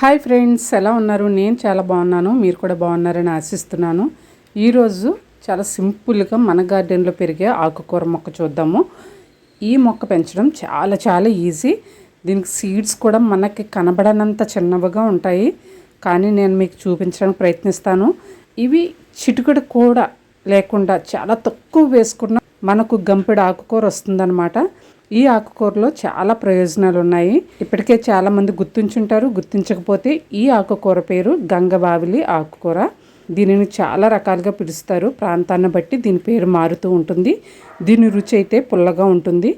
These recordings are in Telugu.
హాయ్ ఫ్రెండ్స్ ఎలా ఉన్నారు? నేను చాలా బాగున్నాను. మీరు కూడా బాగున్నారని ఆశిస్తున్నాను. ఈరోజు చాలా సింపుల్గా మన గార్డెన్లో పెరిగే ఆకుకూర మొక్క చూద్దాము. ఈ మొక్క పెంచడం చాలా చాలా ఈజీ. దీనికి సీడ్స్ కూడా మనకి కనబడనంత చిన్నవిగా ఉంటాయి. కానీ నేను మీకు చూపించడానికి ప్రయత్నిస్తాను. ఇవి చిటికడు కూడా లేకుండా చాలా తక్కువ వేసుకున్న మనకు గంపెడు ఆకుకూర వస్తుందన్నమాట. ఈ ఆకుకూరలో చాలా ప్రయోజనాలు ఉన్నాయి ఇప్పటికే చాలామంది గుర్తుంచుంటారు. గుర్తించకపోతే ఈ ఆకుకూర పేరు గంగబావిలి ఆకుకూర. దీనిని చాలా రకాలుగా పిలుస్తారు. ప్రాంతాన్ని బట్టి దీని పేరు మారుతూ ఉంటుంది. దీని రుచి అయితే పుల్లగా ఉంటుంది.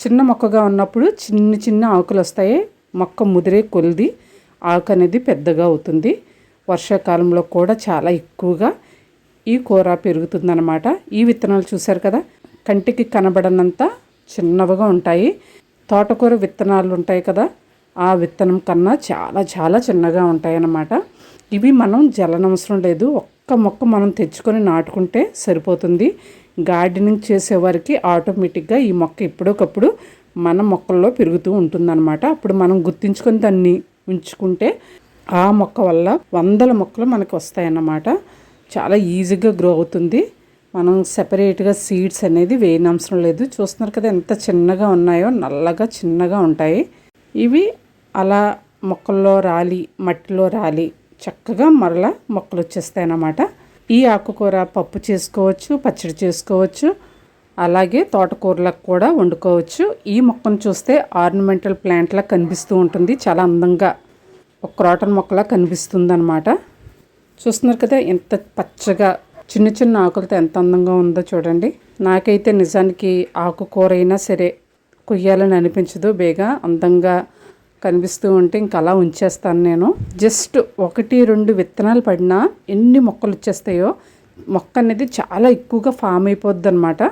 చిన్న మొక్కగా ఉన్నప్పుడు చిన్న చిన్న ఆకులు వస్తాయి మొక్క ముదిరే కొలిది ఆకు అనేది పెద్దగా అవుతుంది. వర్షాకాలంలో కూడా చాలా ఎక్కువగా ఈ కూర పెరుగుతుందన్నమాట. ఈ విత్తనాలు చూశారు కదా? కంటికి కనబడనంత చిన్నవిగా ఉంటాయి. తోటకూర విత్తనాలు ఉంటాయి కదా ఆ విత్తనం కన్నా చాలా చాలా చిన్నగా ఉంటాయి అన్నమాట ఇవి మనం జలనవసరం లేదు. ఒక్క మొక్క మనం తెచ్చుకొని నాటుకుంటే సరిపోతుంది. గార్డెనింగ్ చేసేవారికి ఆటోమేటిక్గా ఈ మొక్క ఎప్పుడోకప్పుడు మన మొక్కల్లో పెరుగుతూ ఉంటుందన్నమాట. అప్పుడు మనం గుర్తించుకొని దాన్ని ఉంచుకుంటే ఆ మొక్క వల్ల వందల మొక్కలు మనకు వస్తాయన్నమాట. చాలా ఈజీగా గ్రో అవుతుంది. మనం సెపరేట్గా సీడ్స్ అనేది వేయనవసరం లేదు. చూస్తున్నారు కదా ఎంత చిన్నగా ఉన్నాయో నల్లగా చిన్నగా ఉంటాయి. ఇవి అలా మొక్కల్లో రాలి మట్టిలో రాలి చక్కగా మరలా మొక్కలు వచ్చేస్తాయి అన్నమాట. ఈ ఆకుకూర పప్పు చేసుకోవచ్చు పచ్చడి చేసుకోవచ్చు అలాగే తోటకూరలకు కూడా వండుకోవచ్చు. ఈ మొక్కను చూస్తే ఆర్నమెంటల్ ప్లాంట్లా కనిపిస్తూ ఉంటుంది. చాలా అందంగా ఒక క్రాటన్ మొక్కలా కనిపిస్తుంది అనమాట చూస్తున్నారు కదా ఎంత పచ్చగా చిన్న చిన్న ఆకులతో ఎంత అందంగా ఉందో చూడండి. నాకైతే నిజానికి ఆకుకూర అయినా సరే కొయ్యాలని అనిపించదు బేగా అందంగా కనిపిస్తూ ఉంటే ఇంక అలా ఉంచేస్తాను నేను. జస్ట్ ఒకటి రెండు విత్తనాలు పడినా ఎన్ని మొక్కలు వచ్చేస్తాయో మొక్క అనేది చాలా ఎక్కువగా ఫామ్ అయిపోద్ది అనమాట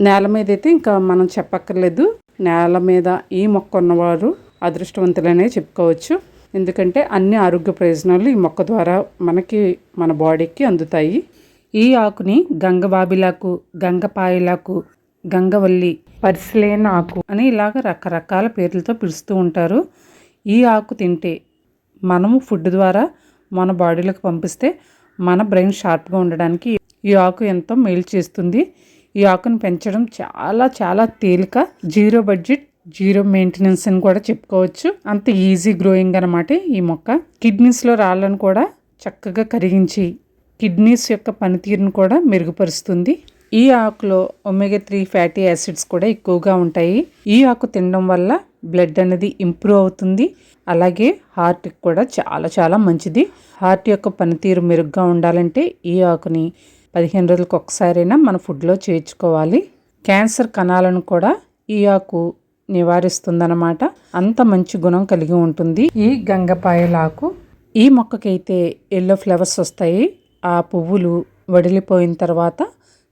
నేల మీద అయితే ఇంకా మనం చెప్పక్కర్లేదు. నేల మీద ఈ మొక్క ఉన్నవారు అదృష్టవంతులనే చెప్పుకోవచ్చు. ఎందుకంటే అన్ని ఆరోగ్య ప్రయోజనాలు ఈ మొక్క ద్వారా మనకి మన బాడీకి అందుతాయి. ఈ ఆకుని గంగబాబిలాకు గంగపాయలాకు గంగవల్లి పరిశిలేన ఆకు అని ఇలాగ రకరకాల పేర్లతో పిలుస్తూ ఉంటారు. ఈ ఆకు తింటే మనము ఫుడ్ ద్వారా మన బాడీలోకి పంపిస్తే మన బ్రెయిన్ షార్ప్గా ఉండడానికి ఈ ఆకు ఎంతో మేలు చేస్తుంది. ఈ ఆకును పెంచడం చాలా చాలా తేలిక జీరో బడ్జెట్ జీరో మెయింటెనెన్స్ అని కూడా చెప్పుకోవచ్చు. అంత ఈజీ గ్రోయింగ్ అనమాట ఈ మొక్క. కిడ్నీస్లో రాళ్ళను కూడా చక్కగా కరిగించి కిడ్నీస్ యొక్క పనితీరును కూడా మెరుగుపరుస్తుంది. ఈ ఆకులో ఒమేగా త్రీ ఫ్యాటీ యాసిడ్స్ కూడా ఎక్కువగా ఉంటాయి. ఈ ఆకు తినడం వల్ల బ్లడ్ అనేది ఇంప్రూవ్ అవుతుంది. అలాగే హార్ట్కి కూడా చాలా చాలా మంచిది. హార్ట్ యొక్క పనితీరు మెరుగ్గా ఉండాలంటే ఈ ఆకుని పదిహేను రోజులకు ఒకసారైనా మన ఫుడ్లో చేర్చుకోవాలి. క్యాన్సర్ కణాలను కూడా ఈ ఆకు నివారిస్తుందన్నమాట. అంత మంచి గుణం కలిగి ఉంటుంది. ఈ గంగపాయలాకు ఈ మొక్కకైతే ఎల్లో ఫ్లవర్స్ వస్తాయి. ఆ పువ్వులు వడిలిపోయిన తర్వాత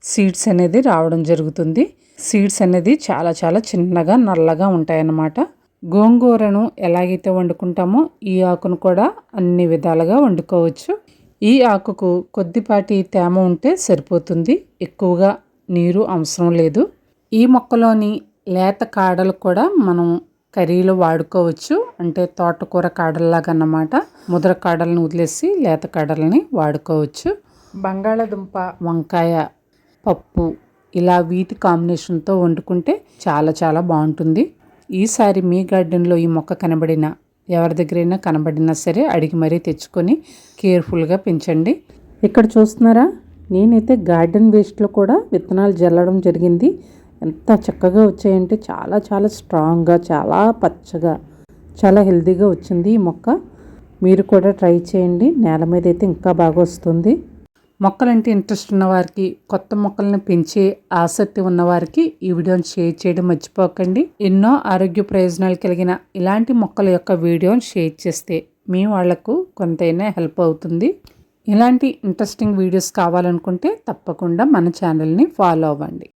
సీడ్స్ అనేది రావడం జరుగుతుంది. సీడ్స్ అనేది చాలా చాలా చిన్నగా నల్లగా ఉంటాయన్నమాట. గోంగూరను ఎలాగైతే వండుకుంటామో ఈ ఆకును కూడా అన్ని విధాలుగా వండుకోవచ్చు. ఈ ఆకుకు కొద్దిపాటి తేమ ఉంటే సరిపోతుంది. ఎక్కువగా నీరు అవసరం లేదు. ఈ మొక్కలోని లేత కాడలు కూడా మనం కర్రీలో వాడుకోవచ్చు. అంటే తోటకూర కాడల్లాగా అన్నమాట. ముద్ర కాడలను వదిలేసి లేత కాడల్ని వాడుకోవచ్చు. బంగాళదుంప వంకాయ పప్పు ఇలా వీటి కాంబినేషన్తో వండుకుంటే చాలా చాలా బాగుంటుంది. ఈసారి మీ గార్డెన్లో ఈ మొక్క కనబడిన ఎవరి దగ్గరైనా కనబడినా సరే అడిగి మరీ తెచ్చుకొని కేర్ఫుల్గా పెంచండి. ఇక్కడ చూస్తున్నారా? నేనైతే గార్డెన్ వేస్ట్లో కూడా విత్తనాలు జల్లడం జరిగింది. ఎంత చక్కగా వచ్చాయంటే చాలా చాలా స్ట్రాంగ్గా చాలా పచ్చగా చాలా హెల్తీగా వచ్చింది ఈ మొక్క. మీరు కూడా ట్రై చేయండి. నేల మీద అయితే ఇంకా బాగా వస్తుంది. మొక్కలంటే ఇంట్రెస్ట్ ఉన్నవారికి కొత్త మొక్కలను పెంచే ఆసక్తి ఉన్నవారికి ఈ వీడియోని షేర్ చేయడం మర్చిపోకండి. ఎన్నో ఆరోగ్య ప్రయోజనాలు కలిగిన ఇలాంటి మొక్కల యొక్క వీడియోని షేర్ చేస్తే మీ వాళ్ళకు కొంతైనా హెల్ప్ అవుతుంది. ఇలాంటి ఇంట్రెస్టింగ్ వీడియోస్ కావాలనుకుంటే తప్పకుండా మన ఛానల్ని ఫాలో అవ్వండి.